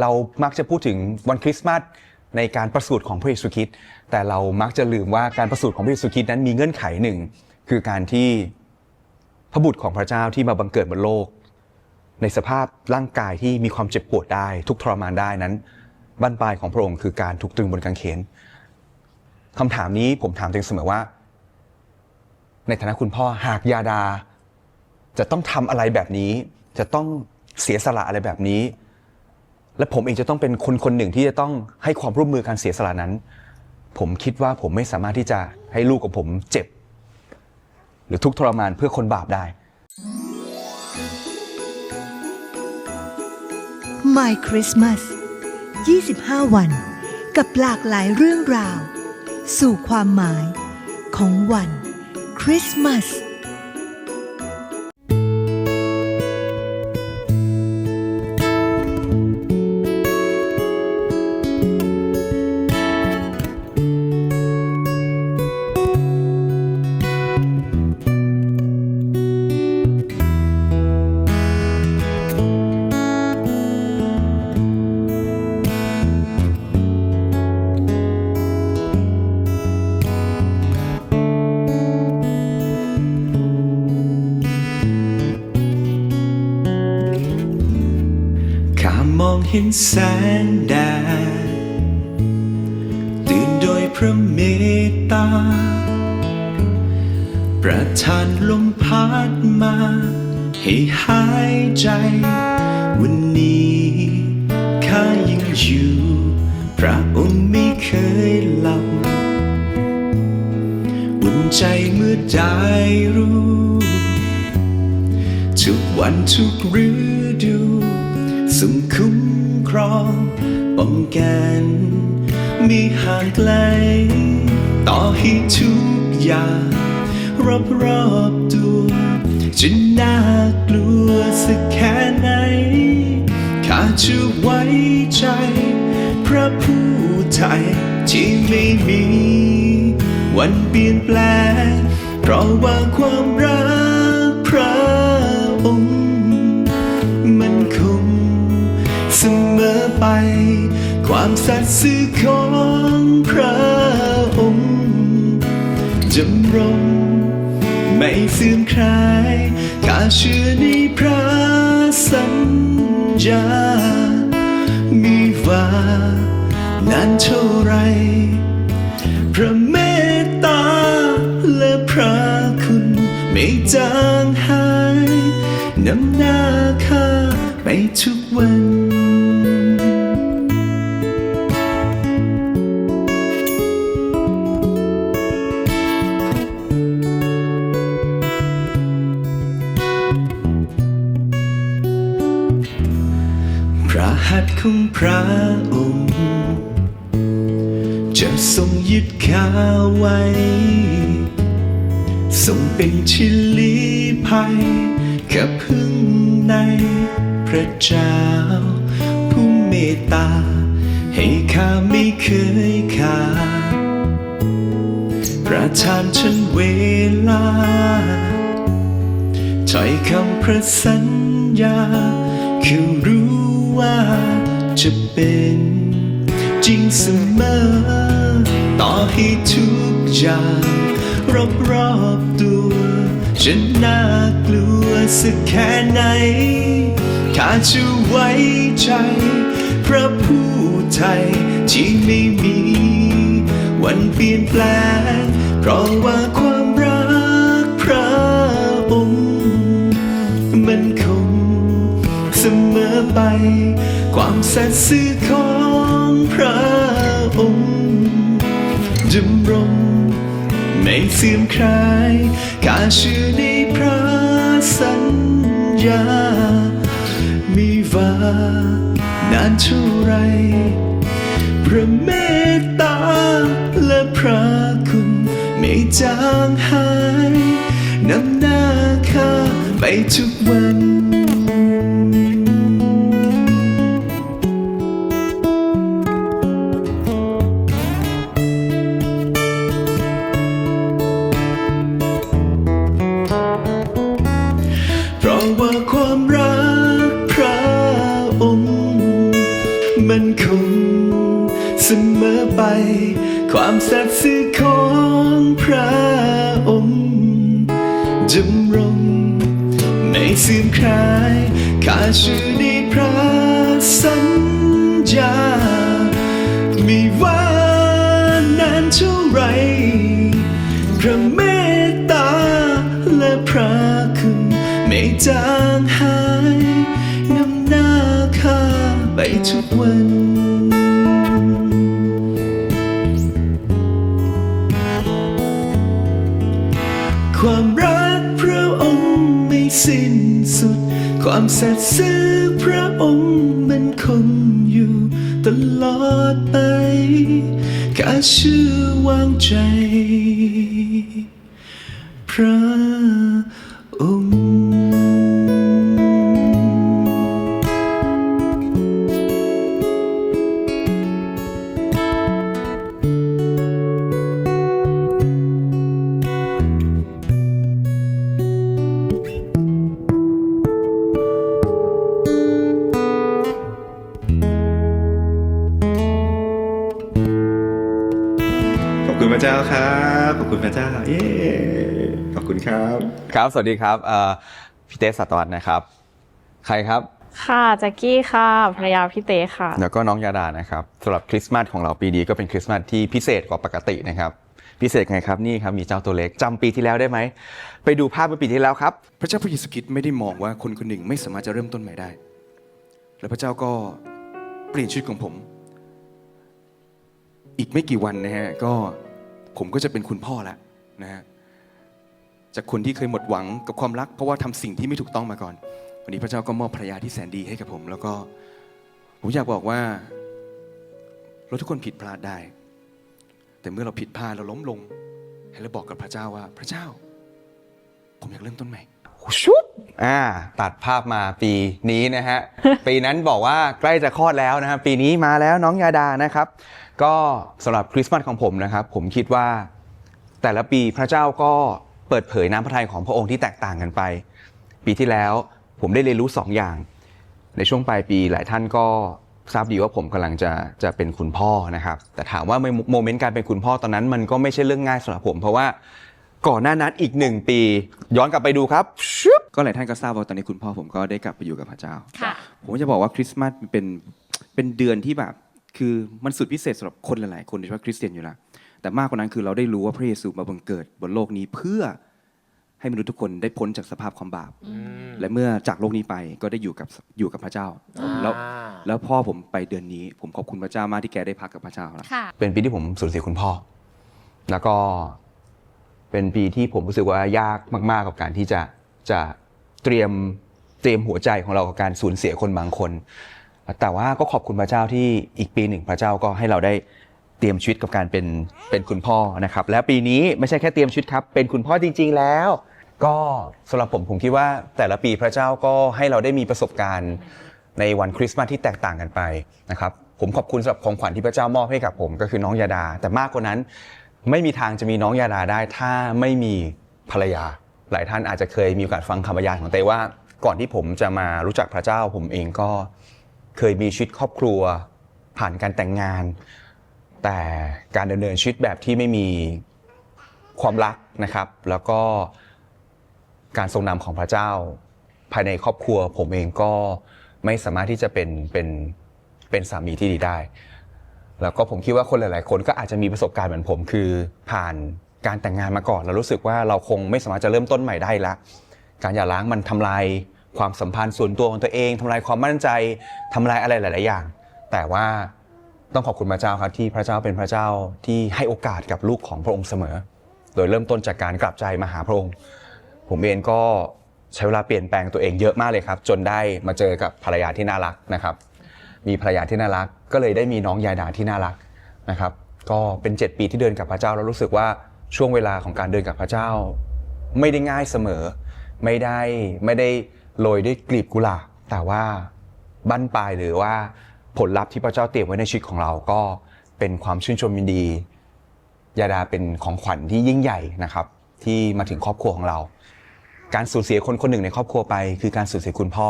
เรามักจะพูดถึงวันคริสต์มาสในการประสูติของพระเยซูคริสต์แต่เรามักจะลืมว่าการประสูติของพระเยซูคริสต์นั้นมีเงื่อนไขหนึ่ง คือการที่พระบุตรของพระเจ้าที่มาบังเกิดบนโลก ในสภาพร่างกายที่มีความเจ็บปวดได้ ทุกทรมานได้นั้นบั้นปลายของพระองค์คือการถูกตรึงบนกางเขนคำถามนี้ผมถามตัวเองเสมอว่า ในฐานะคุณพ่อหากยาดา จะต้องทำอะไรแบบนี้ จะต้องเสียสละอะไรแบบนี้ และผมเองจะต้องเป็นคนคนหนึ่งที่จะต้องให้ความร่วมมือการเสียสละนั้น ผมคิดว่าผมไม่สามารถที่จะให้ลูกของผมเจ็บ หรือทุกข์ทรมานเพื่อคนบาปได้ My Christmas 25 วัน กับหลากหลายเรื่องราว สู่ความหมายของวันคริสต์มาส ห็นแสงแดดตื่นโดยพระเมตตา ประทานลมพัดมา ให้หายใจ วันนี้ข้ายังอยู่ พระองค์ไม่เคยหลับอุ่นใจเมื่อได้รู้ทุกวันทุกฤดูทรงคุ้ม ครองป้องกันมีห่างไกล ต่อให้ทุกอย่างรอบรอบตัวจะน่ากลัวสักแค่ไหนข้าจะไว้ใจ พระผู้ไทยที่ไม่มีวันเปลี่ยนแปลง เพราะว่าความรักพระ ไป ความสัตย์ซื่อของพระองค์จำรงไม่เสื่อมคลายข้าเชื่อในพระสัญญา มีว่านานเท่าไร พระเมตตาและพระคุณ ไม่จางหายน้ำหน้าข้าไปทุก หัตถ์ของพระองค์ จะทรงยึดขาไว้ ทรงเป็นชิลีภัยกับพึ่งในพระเจ้า ผู้เมตตา ให้ข้าไม่เคยขาดประทานฉันเวลาถ้อยคำพระสัญญา คือรู้ ว่าจะเป็นจริงเสมอ ต่อให้ทุกอย่างรอบรอบตัวจะน่ากลัวสักแค่ไหนข้าจะไว้ใจ พระผู้ไทยที่ไม่มี วันเปลี่ยนแปลง เพราะว่าความรักพระองค์มันคง ไป ความสัตย์ซื่อของพระองค์ดำรงไม่เสื่อมคลายข้าเชื่อในพระสัญญา มีว่านานเท่าไร พระเมตตาและพระคุณ ไม่จางหายนำหน้าข้าไปทุกวัน สัตย์ซื่อพระองค์มันคงอยู่ตลอดไปกาชื่อวางใจพระ พระเจ้าครับ ขอบคุณพระเจ้า เย้ขอบคุณครับ ครับ สวัสดีครับเอ่อพี่เต้สัตวัตนะครับ ใครครับ ค่ะแจ็กกี้ค่ะภรรยาพี่เตค่ะ แล้วก็น้องยาดานะครับสำหรับคริสต์มาสของเราปีนี้ก็เป็นคริสต์มาสที่พิเศษกว่าปกตินะครับพิเศษไงครับนี่ครับมีเจ้าตัวเล็กจำปีที่แล้วได้ไหม ไปดูภาพเมื่อปีที่แล้วครับ พระเจ้าพระเยซูคริสต์ไม่ได้มองว่าคนคนหนึ่งไม่สามารถจะเริ่มต้นใหม่ได้ และพระเจ้าก็เปลี่ยนชีวิตของผม อีกไม่กี่วันนะฮะก็ ผมก็จะเป็นคุณพ่อแล้วนะฮะจากคนที่เคยหมดหวังกับความรัก เพราะว่าทำสิ่งที่ไม่ถูกต้องมาก่อน วันนี้พระเจ้าก็มอบภรรยาที่แสนดีให้กับผม แล้วก็ผมอยากบอกว่า เราทุกคนผิดพลาดได้ แต่เมื่อเราผิดพลาดเราล้มลง ให้เราบอกกับพระเจ้าว่า พระเจ้า ผมอยากเริ่มต้นใหม่ชุบ อ่าตัดภาพมาปีนี้นะฮะ ปีนั้นบอกว่าใกล้จะคลอดแล้วนะครับปีนี้มาแล้วน้องยาดานะครับ ก็สำหรับคริสต์มาสของผมนะครับ ผมคิดว่า แต่ละปีพระเจ้าก็เปิดเผยน้ำพระทัยของพระองค์ที่แตกต่างกันไป ปีที่แล้วผมได้เรียนรู้สองอย่าง ในช่วงปลายปีหลายท่านก็ทราบดีว่าผมกำลังจะจะเป็นคุณพ่อนะครับ แต่ถามว่าโมเมนต์การเป็นคุณพ่อตอนนั้นมันก็ไม่ใช่เรื่องง่ายสำหรับผม เพราะว่า ก่อนหน้านั้นอีกหนึ่งปี ย้อนกลับไปดูครับชึบก็หลายท่านก็ทราบว่าตอนนี้คุณพ่อผมก็ได้กลับไปอยู่กับพระเจ้า ค่ะ ผมจะบอกว่าคริสต์มาสเป็นเป็นเดือนที่แบบคือมันสุดพิเศษสำหรับคนหลายๆคนโดยเฉพาะคริสเตียนอยู่แล้วแต่มากกว่านั้นคือเราได้รู้ว่าพระเยซูมาบังเกิดบนโลกนี้เพื่อให้มนุษย์ทุกคนได้พ้นจากสภาพความบาป และเมื่อจากโลกนี้ไปก็ได้อยู่กับอยู่กับพระเจ้า แล้วแล้วพ่อผมไปเดือนนี้ ผมขอบคุณพระเจ้ามากที่แกได้พักกับพระเจ้าแล้วค่ะ เป็นปีที่ผมสูญเสียคุณพ่อ แล้วก็ เป็นปีที่ผมรู้สึกว่ายากมากๆกับการที่จะจะเตรียมเตรียมหัวใจของเรากับการสูญเสียคนบางคน แต่ว่าก็ขอบคุณพระเจ้าที่อีกปีหนึ่งพระเจ้าก็ให้เราได้เตรียมชีวิตกับการเป็นเป็นคุณพ่อนะครับ และปีนี้ไม่ใช่แค่เตรียมชีวิตครับ เป็นคุณพ่อจริง ๆ แล้ว ก็สำหรับผมผมคิดว่าแต่ละปีพระเจ้าก็ให้เราได้มีประสบการณ์ในวันคริสต์มาสที่แตกต่างกันไปนะครับผมขอบคุณสำหรับของขวัญที่พระเจ้ามอบให้กับผม ก็คือน้องยาดา แต่มากกว่านั้น ไม่มีทางจะมีน้องยาดาได้ ถ้าไม่มีภรรยา หลายท่านอาจจะเคยมีโอกาสฟังคำบรรยายของเต้ว่า ก่อนที่ผมจะมารู้จักพระเจ้าผมเองก็เคยมีชีวิตครอบครัว ผ่านการแต่งงาน แต่การดำเนินชีวิตแบบที่ไม่มีความรักนะครับ แล้วก็การทรงนำของพระเจ้า ภายในครอบครัวผมเองก็ไม่สามารถที่จะเป็นเป็นเป็นสามีที่ดีได้ แล้วก็ผมคิดว่าคนหลาย ๆ คนก็อาจจะมีประสบการณ์เหมือนผม คือผ่านการแต่งงานมาก่อนเรารู้สึกว่าเราคงไม่สามารถจะเริ่มต้นใหม่ได้ละ การหย่าร้างมันทำลายความสัมพันธ์ส่วนตัวของตัวเองทำลายความมั่นใจทำลายอะไรหลาย ๆ อย่าง แต่ว่าต้องขอบคุณพระเจ้าครับที่พระเจ้าเป็นพระเจ้าที่ให้โอกาสกับลูกของพระองค์เสมอ โดยเริ่มต้นจากการกลับใจมาหาพระองค์ ผมเองก็ใช้เวลาเปลี่ยนแปลงตัวเองเยอะมากเลยครับ จนได้มาเจอกับภรรยาที่น่ารักนะครับ มีภรรยาที่น่ารัก ก็เลยได้มีน้องยายดาที่น่ารักนะครับก็เป็น 7 ปีที่เดินกับพระเจ้าแล้วรู้สึกว่าช่วงเวลาของการเดินกับพระเจ้า ไม่ได้ง่ายเสมอ ไม่ได้ไม่ได้โรยด้วยกลีบกุหลาบแต่ว่าบั้นปลายหรือว่าผลลัพธ์ที่พระเจ้าเตรียมไว้ในชีวิตของเราก็เป็นความชื่นชมยินดียาดาเป็นของขวัญที่ยิ่งใหญ่นะครับ ที่มาถึงครอบครัวของเรา การสูญเสียคนคนหนึ่งในครอบครัวไป คือการสูญเสียคุณพ่อ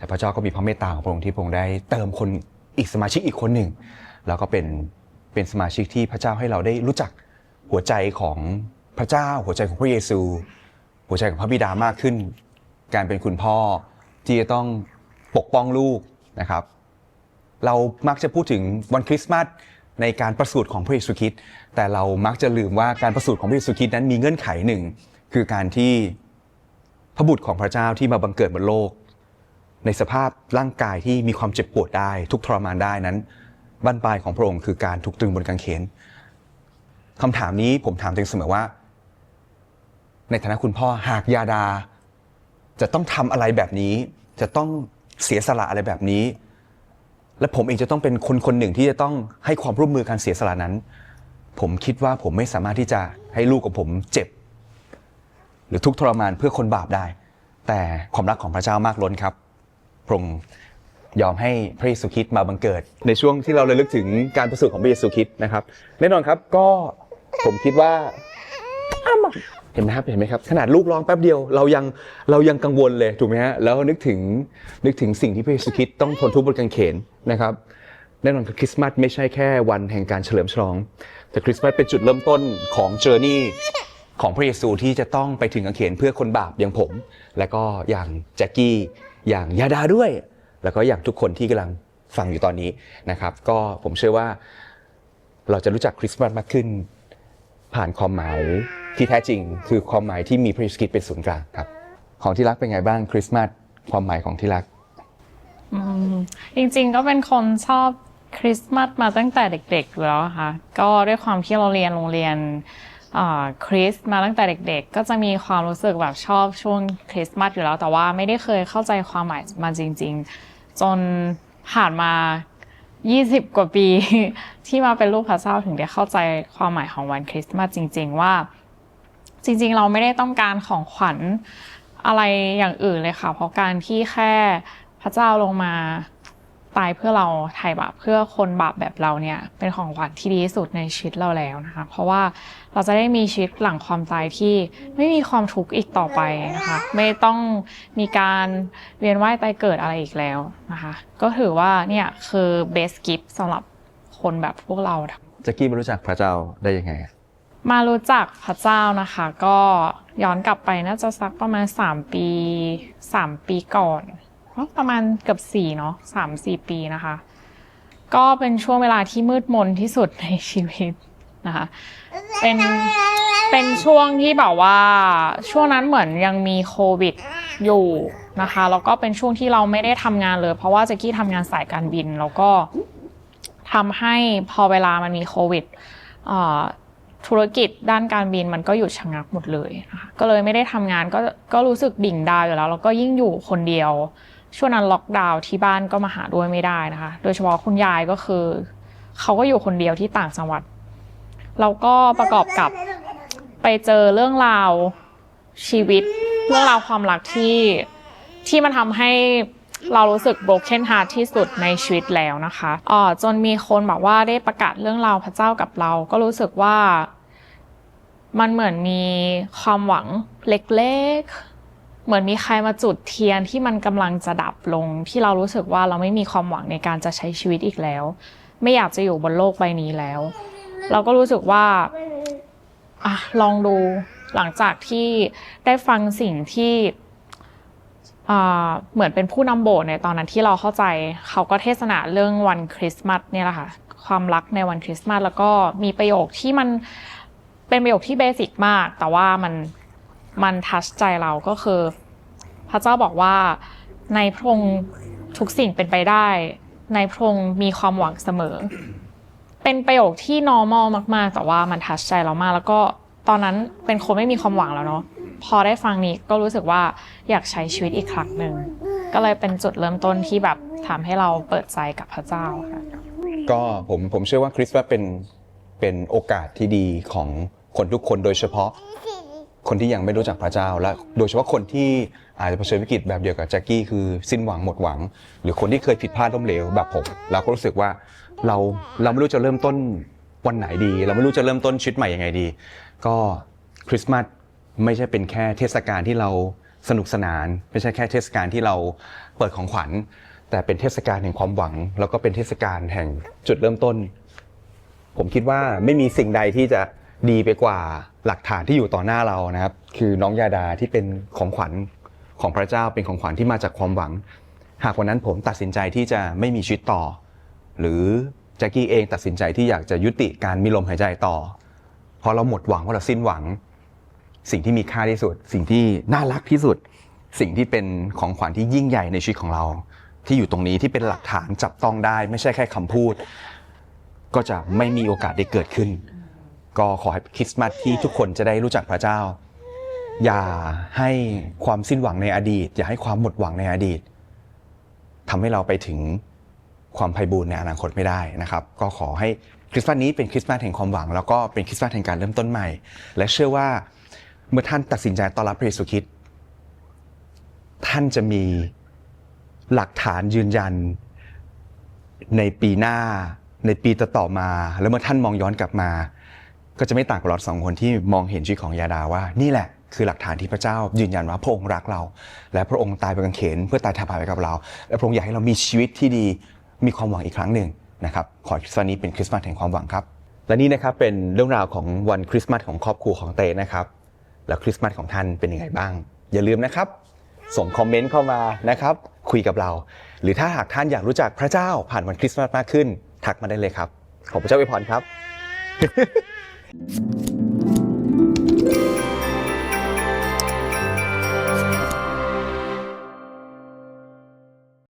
แต่พระเจ้าก็มีพระเมตตาของพระองค์ที่พระองค์ได้เติมคนอีกสมาชิกอีกคนหนึ่ง แล้วก็เป็นเป็นสมาชิกที่พระเจ้าให้เราได้รู้จักหัวใจของพระเจ้า หัวใจของพระเยซู หัวใจของพระบิดามากขึ้น การเป็นคุณพ่อที่จะต้องปกป้องลูกนะครับ เรามักจะพูดถึงวันคริสต์มาสในการประสูติของพระเยซูคริสต์แต่เรามักจะลืมว่าการประสูติของพระเยซูคริสต์นั้นมีเงื่อนไขหนึ่ง คือการที่พระบุตรของพระเจ้าที่มาบังเกิดบนโลก ในสภาพร่างกายที่มีความเจ็บปวดได้ทุกทรมานได้นั้นบั้นปลายของพระองค์คือการถูกตรึงบนกางเขนคำถามนี้ผมถามตัวเองเสมอว่า ในฐานะคุณพ่อหากยาดา จะต้องทำอะไรแบบนี้ จะต้องเสียสละอะไรแบบนี้ และผมเองจะต้องเป็นคนคนหนึ่งที่จะต้องให้ความร่วมมือการเสียสละนั้น ผมคิดว่าผมไม่สามารถที่จะให้ลูกของผมเจ็บ หรือทุกทรมานเพื่อคนบาปได้ แต่ความรักของพระเจ้ามากล้นครับ พระองค์ยอมให้พระเยซูคริสต์มาบังเกิด ในช่วงที่เราระลึกถึงการประสูติของพระเยซูคริสต์นะครับ แน่นอนครับก็ผมคิดว่าเห็นไหมครับเห็นไหมครับขนาดลูกร้องแป๊บเดียวเรายังเรายังกังวลเลยถูกไหมฮะแล้วนึกถึงนึกถึงสิ่งที่พระเยซูคริสต์ต้องทนทุกข์บนกางเขนนะครับแน่นอนคือคริสต์มาสไม่ใช่แค่วันแห่งการเฉลิมฉลอง แต่คริสต์มาสเป็นจุดเริ่มต้นของเจอร์นี่ของพระเยซูที่จะต้องไปถึงกางเขนเพื่อคนบาปอย่างผม และก็อย่างแจ็คกี้ อย่างยาดาด้วย แล้วก็อย่างทุกคนที่กำลังฟังอยู่ตอนนี้นะครับ ก็ผมเชื่อว่าเราจะรู้จักคริสต์มาสมากขึ้น ผ่านความหมายที่แท้จริง คือความหมายที่มีพระเยซูคริสต์เป็นศูนย์กลางครับ ของที่รักเป็นไงบ้างคริสต์มาสความหมายของที่รักจริงๆก็เป็นคนชอบคริสต์มาสมาตั้งแต่เด็กๆแล้วค่ะ ก็ด้วยความที่เราเรียนโรงเรียน คริสต์มาตั้งแต่เด็กๆ ก็จะมีความรู้สึกแบบชอบช่วงคริสต์มาสอยู่แล้ว แต่ว่าไม่ได้เคยเข้าใจความหมายมาจริง ๆ จนผ่านมา 20 กว่าปี ที่มาเป็นลูกพระเจ้าถึงได้เข้าใจความหมายของวันคริสต์มาสจริง ๆ ว่า จริง ๆ เราไม่ได้ต้องการของขวัญอะไรอย่างอื่นเลยค่ะ เพราะการที่แค่พระเจ้าลงมา ตายเพื่อเราไถ่บาปเพื่อคนบาปแบบเราเนี่ยเป็นของขวัญที่ดีที่สุดในชีวิตเราแล้วนะคะ เพราะว่าเราจะได้มีชีวิตหลังความตายที่ไม่มีความทุกข์อีกต่อไปนะคะ ไม่ต้องมีการเวียนว่ายตายเกิดอะไรอีกแล้วนะคะ ก็ถือว่าเนี่ยคือ best gift สำหรับคนแบบพวกเราแจ็คกี้มารู้จักพระเจ้าได้ยังไงมารู้จักพระเจ้านะคะ ก็ย้อนกลับไปน่าจะสักประมาณ 3 ปี 3 ปีก่อนเอ้า ประมาณเกือบ4เนาะ3 4ปีนะคะ ก็เป็นช่วงเวลาที่มืดมนที่สุดในชีวิตนะคะ เป็นเป็นช่วงที่แบบว่าช่วงนั้นเหมือนยังมีโควิดอยู่นะคะแล้วก็เป็นช่วงที่เราไม่ได้ทำงานเลย เพราะว่าแจ็กกี้ทำงานสายการบินแล้วก็ทำให้พอเวลามันมีโควิดธุรกิจด้านการบินมันก็หยุดชะงักหมดเลยนะคะก็เลยไม่ได้ทำงานก็ก็รู้สึกดิ่งดาวอยู่แล้วแล้วก็ยิ่งอยู่คนเดียว ช่วงนั้นล็อกดาวน์ที่บ้านก็มาหาด้วยไม่ได้นะคะ โดยเฉพาะคุณยายก็คือ เขาก็อยู่คนเดียวที่ต่างจังหวัด แล้วก็ประกอบกับไปเจอเรื่องราวชีวิต เรื่องราวความรักที่ที่มันทำให้เรารู้สึก broken heart ที่สุดในชีวิตแล้วนะคะอ่อจนมีคนบอกว่าได้ประกาศเรื่องราวพระเจ้ากับเรา ก็รู้สึกว่ามันเหมือนมีความหวังเล็กๆ เหมือนมีใครมาจุดเทียนที่มันกำลังจะดับลง ที่เรารู้สึกว่าเราไม่มีความหวังในการจะใช้ชีวิตอีกแล้ว ไม่อยากจะอยู่บนโลกใบนี้แล้ว เราก็รู้สึกว่าอะลองดูหลังจากที่ได้ฟังสิ่งที่เหมือนเป็นผู้นำโบสถ์ในตอนนั้นที่เราเข้าใจ เขาก็เทศนาเรื่องวันคริสต์มาสเนี่ยแหละค่ะความรักในวันคริสต์มาสแล้วก็มีประโยคที่มันเป็นประโยคที่เบสิกมาก แต่ว่ามัน มันทัชใจเราก็คือ พระเจ้าบอกว่าในพระองค์ทุกสิ่งเป็นไปได้ ในพระองค์มีความหวังเสมอ เป็นประโยคที่ normal มาก ๆ แต่ว่ามันทัชใจเรามาก แล้วก็ตอนนั้นเป็นคนไม่มีความหวังแล้วเนาะพอได้ฟังนี้ก็รู้สึกว่าอยากใช้ชีวิตอีกครั้งหนึ่งก็เลยเป็นจุดเริ่มต้นที่แบบทำให้เราเปิดใจกับพระเจ้าค่ะก็ผมผมเชื่อว่าคริสต์มาสเป็นเป็นโอกาสที่ดีของคนทุกคนโดยเฉพาะ คนที่ยังไม่รู้จักพระเจ้า และโดยเฉพาะคนที่อาจจะเผชิญวิกฤตแบบเดียวกับแจ็คกี้คือสิ้นหวังหมดหวัง หรือคนที่เคยผิดพลาดล้มเหลวแบบผมเราก็รู้สึกว่าเราเราไม่รู้จะเริ่มต้นวันไหนดี เราไม่รู้จะเริ่มต้นชีวิตใหม่ยังไงดี ก็คริสต์มาสไม่ใช่เป็นแค่เทศกาลที่เราสนุกสนาน ไม่ใช่แค่เทศกาลที่เราเปิดของขวัญ แต่เป็นเทศกาลแห่งความหวัง แล้วก็เป็นเทศกาลแห่งจุดเริ่มต้น ผมคิดว่าไม่มีสิ่งใดที่จะดีไปกว่า หลักฐานที่อยู่ต่อหน้าเรานะครับ คือน้องยาดาที่เป็นของขวัญของพระเจ้าเป็นของขวัญที่มาจากความหวัง หากวันนั้นผมตัดสินใจที่จะไม่มีชีวิตต่อ หรือแจ็คกี้เองตัดสินใจที่อยากจะยุติการมีลมหายใจต่อเพราะเราหมดหวังเพราเราสิ้นหวัง สิ่งที่มีค่าที่สุด สิ่งที่น่ารักที่สุด สิ่งที่เป็นของขวัญที่ยิ่งใหญ่ในชีวิตของเรา ที่อยู่ตรงนี้ที่เป็นหลักฐานจับต้องได้ ไม่ใช่แค่คำพูด ก็จะไม่มีโอกาสได้เกิดขึ้น ก็ขอให้คริสต์มาสที่ทุกคนจะได้รู้จักพระเจ้า อย่าให้ความสิ้นหวังในอดีต อย่าให้ความหมดหวังในอดีตทำให้เราไปถึงความไพ่บูรณ์ในอนาคตไม่ได้นะครับ ก็ขอให้คริสต์มาสนี้เป็นคริสต์มาสแห่งความหวัง แล้วก็เป็นคริสต์มาสแห่งการเริ่มต้นใหม่ และเชื่อว่าเมื่อท่านตัดสินใจต้อนรับพระเยซูคริสต์ท่านจะมีหลักฐานยืนยัน ในปีหน้า ในปีต่อๆมา แล้วเมื่อท่านมองย้อนกลับมา ก็จะไม่ต่างกับเราสองคนที่มองเห็นชีวิตของยาดาว่า นี่แหละคือหลักฐานที่พระเจ้ายืนยันว่าพระองค์รักเรา และพระองค์ตายไปกางเขน เพื่อตายทนบาปไปกับเรา และพระองค์อยากให้เรามีชีวิตที่ดีมีความหวังอีกครั้งหนึ่งนะครับขอคริสต์มาสนี้เป็นคริสต์มาสแห่งความหวังครับ และนี่นะครับเป็นเรื่องราวของวันคริสต์มาสของครอบครัวของเต้นะครับ แล้วคริสต์มาสของท่านเป็นยังไงบ้าง อย่าลืมนะครับ ส่งคอมเมนต์เข้ามานะครับ คุยกับเรา หรือถ้าหากท่านอยากรู้จักพระเจ้าผ่านวันคริสต์มาสมากขึ้น ทักมาได้เลยครับขอพระเจ้าอวยพรครับ Thank you.